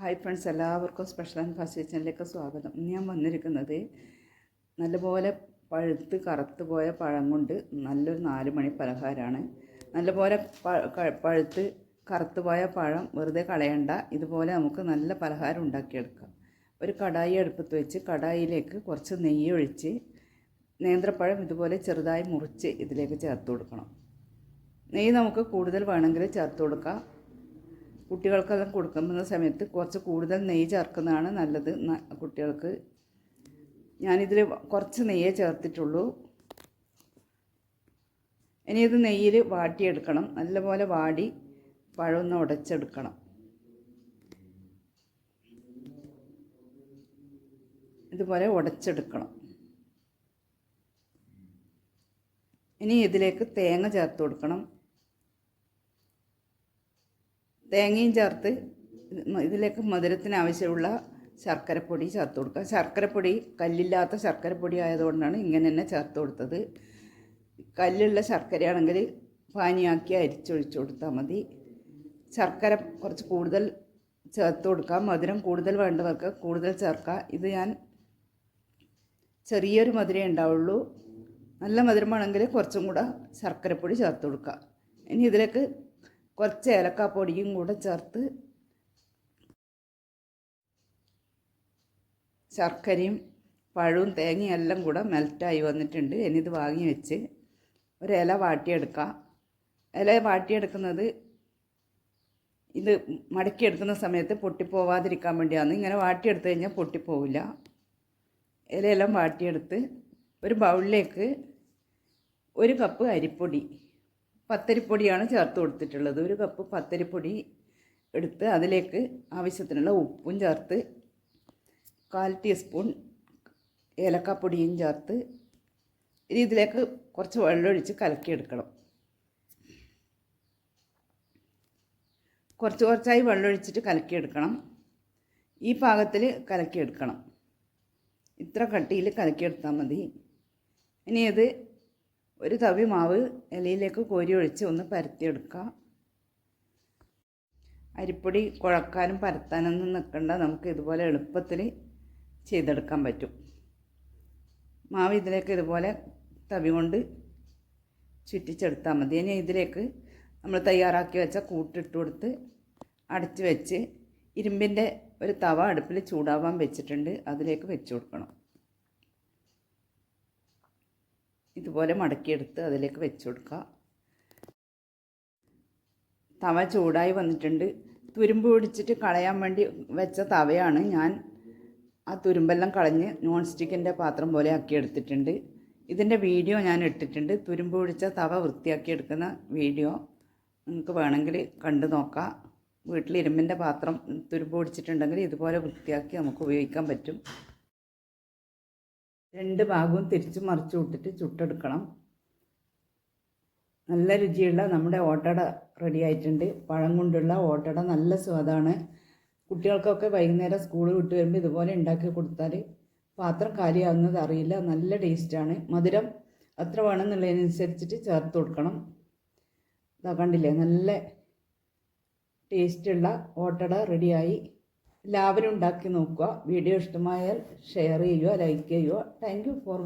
Hi friends എല്ലാവർക്കും special and fast കിച്ചണിലേക്ക് സ്വാഗതം. ഞാൻ വന്നിരിക്കുന്നത് നല്ലപോലെ പഴുത്ത് കറുത്ത് പോയ പഴം കൊണ്ട് നല്ലൊരു നാല് മണി പലഹാരമാണ്. നല്ലപോലെ പഴുത്ത് കറുത്ത് പോയ പഴം വെറുതെ കളയണ്ട. ഇതുപോലെ നമുക്ക് നല്ല പലഹാരം ഉണ്ടാക്കിയെടുക്കാം. ഒരു കടായി അടുപ്പത്ത് വെച്ച് കടായിലേക്ക് കുറച്ച് നെയ്യ് ഒഴിച്ച് നേന്ത്രപ്പഴം ഇതുപോലെ ചെറുതായി മുറിച്ച് ഇതിലേക്ക് ചേർത്ത് കൊടുക്കണം. നെയ്യ് നമുക്ക് കൂടുതൽ വേണമെങ്കിൽ ചേർത്ത് കൊടുക്കാം. കുട്ടികൾക്കെല്ലാം കൊടുക്കുന്ന സമയത്ത് കുറച്ച് കൂടുതൽ നെയ്യ് ചേർക്കുന്നതാണ് നല്ലത്. കുട്ടികൾക്ക്. ഞാനിതിൽ കുറച്ച് നെയ്യേ ചേർത്തിട്ടുള്ളൂ. ഇനി ഇത് നെയ്യിൽ വാട്ടിയെടുക്കണം. നല്ലപോലെ വാടി പഴമൊന്ന് ഉടച്ചെടുക്കണം. ഇതുപോലെ ഉടച്ചെടുക്കണം. ഇനി ഇതിലേക്ക് തേങ്ങ ചേർത്ത് കൊടുക്കണം. തേങ്ങയും ചേർത്ത് ഇതിലേക്ക് മധുരത്തിന് ആവശ്യമുള്ള ശർക്കരപ്പൊടി ചേർത്ത് കൊടുക്കുക. ശർക്കരപ്പൊടി കല്ലില്ലാത്ത ശർക്കരപ്പൊടി ആയതുകൊണ്ടാണ് ഇങ്ങനെ തന്നെ ചേർത്ത് കൊടുത്തത്. കല്ലുള്ള ശർക്കരയാണെങ്കിൽ പാനിയാക്കി അരിച്ചൊഴിച്ച് കൊടുത്താൽ മതി. ശർക്കര കുറച്ച് കൂടുതൽ ചേർത്ത് കൊടുക്കാം മധുരം കൂടുതൽ വേണ്ടവർക്ക് കൂടുതൽ ചേർക്കാം ഇത് ഞാൻ ചെറിയൊരു മധുരമേ ഉണ്ടാവുള്ളൂ. നല്ല മധുരമാണെങ്കിൽ കുറച്ചും കൂടെ ശർക്കരപ്പൊടി ചേർത്ത് കൊടുക്കുക. ഇനി ഇതിലേക്ക് കുറച്ച് ഏലക്കാപ്പൊടിയും കൂടെ ചേർത്ത് ശർക്കരയും പഴവും തേങ്ങയും എല്ലാം കൂടെ മെൽറ്റായി വന്നിട്ടുണ്ട്. ഇനി ഇത് വാങ്ങി വെച്ച് ഒരു ഇല വാട്ടിയെടുക്കാം. ഇല വാട്ടിയെടുക്കുന്നത് ഇത് മടക്കിയെടുക്കുന്ന സമയത്ത് പൊട്ടിപ്പോവാതിരിക്കാൻ വേണ്ടിയാണ്. ഇങ്ങനെ വാട്ടിയെടുത്ത് കഴിഞ്ഞാൽ പൊട്ടിപ്പോവില്ല. ഇലയെല്ലാം വാട്ടിയെടുത്ത് ഒരു ബൗളിലേക്ക് ഒരു കപ്പ് അരിപ്പൊടി പത്തരിപ്പൊടിയാണ് ചേർത്ത് കൊടുത്തിട്ടുള്ളത്. ഒരു കപ്പ് പത്തരിപ്പൊടി എടുത്ത് അതിലേക്ക് ആവശ്യത്തിനുള്ള ഉപ്പും ചേർത്ത് കാൽ ടീസ്പൂൺ ഏലക്കാപ്പൊടിയും ചേർത്ത് ഇനി ഇതിലേക്ക് കുറച്ച് വെള്ളമൊഴിച്ച് കലക്കിയെടുക്കണം. കുറച്ച് കുറച്ചായി വെള്ളമൊഴിച്ചിട്ട് കലക്കിയെടുക്കണം. ഈ പാകത്തിൽ കലക്കിയെടുക്കണം. ഇത്ര കട്ടിയിൽ കലക്കിയെടുത്താൽ മതി. ഇനി ഇത് ഒരു തവി മാവ് ഇലയിലേക്ക് കോരി ഒഴിച്ച് ഒന്ന് പരത്തിയെടുക്കുക അരിപ്പൊടി കുഴക്കാനും പരത്താനൊന്നും നിൽക്കണ്ട. നമുക്ക് ഇതുപോലെ എളുപ്പത്തിൽ ചെയ്തെടുക്കാൻ പറ്റും. മാവ് ഇതിലേക്ക് ഇതുപോലെ തവി കൊണ്ട് ചുറ്റിച്ചെടുത്താൽ മതി. ഇനി ഇതിലേക്ക് നമ്മൾ തയ്യാറാക്കി വെച്ച കൂട്ടിട്ട് കൊടുത്ത് അടച്ച് വെച്ച് ഇരുമ്പിന്റെ ഒരു തവ അടുപ്പിൽ ചൂടാവാൻ വെച്ചിട്ടുണ്ട്. അതിലേക്ക് വെച്ച് കൊടുക്കണം. ഇതുപോലെ മടക്കിയെടുത്ത് അതിലേക്ക് വെച്ച് കൊടുക്കുക തവ ചൂടായി വന്നിട്ടുണ്ട്. തുരുമ്പ് പിടിച്ചിട്ട് കളയാൻ വേണ്ടി വെച്ച തവയാണ് ഞാൻ ആ തുരുമ്പെല്ലാം കളഞ്ഞ് നോൺ സ്റ്റിക്കിന്റെ പാത്രം പോലെ ആക്കി എടുത്തിട്ടുണ്ട്. ഇതിന്റെ വീഡിയോ ഞാൻ ഇട്ടിട്ടുണ്ട്. തുരുമ്പ് പിടിച്ച തവ വൃത്തിയാക്കി എടുക്കുന്ന വീഡിയോ നിങ്ങൾക്ക് വേണമെങ്കിൽ കണ്ടു നോക്കാം. വീട്ടിൽ ഇരുമ്പിന്റെ പാത്രം തുരുമ്പ് പിടിച്ചിട്ടുണ്ടെങ്കിൽ ഇതുപോലെ വൃത്തിയാക്കി നമുക്ക് ഉപയോഗിക്കാൻ പറ്റും. രണ്ട് ഭാഗവും തിരിച്ചു മറിച്ച് വിട്ടിട്ട് ചുട്ടെടുക്കണം. നല്ല രുചിയുള്ള നമ്മുടെ ഓട്ടട റെഡി ആയിട്ടുണ്ട്. പഴം കൊണ്ടുള്ള ഓട്ടട നല്ല സ്വാദാണ്. കുട്ടികൾക്കൊക്കെ വൈകുന്നേരം സ്കൂൾ വിട്ട് വരുമ്പോൾ ഇതുപോലെ ഉണ്ടാക്കി കൊടുത്താൽ പാത്രം കാലിയാകുന്നത് അറിയില്ല. നല്ല ടേസ്റ്റാണ് മധുരം എത്ര വേണമെന്നുള്ളതിനനുസരിച്ചിട്ട് ചേർത്ത് കൊടുക്കണം. ഇതാ കണ്ടില്ലേ? നല്ല ടേസ്റ്റുള്ള ഓട്ടട റെഡിയായി എല്ലാവരും ഉണ്ടാക്കി നോക്കുക. വീഡിയോ ഇഷ്ടമായാൽ ഷെയർ ചെയ്യുക ലൈക്ക് ചെയ്യുക. Thank you for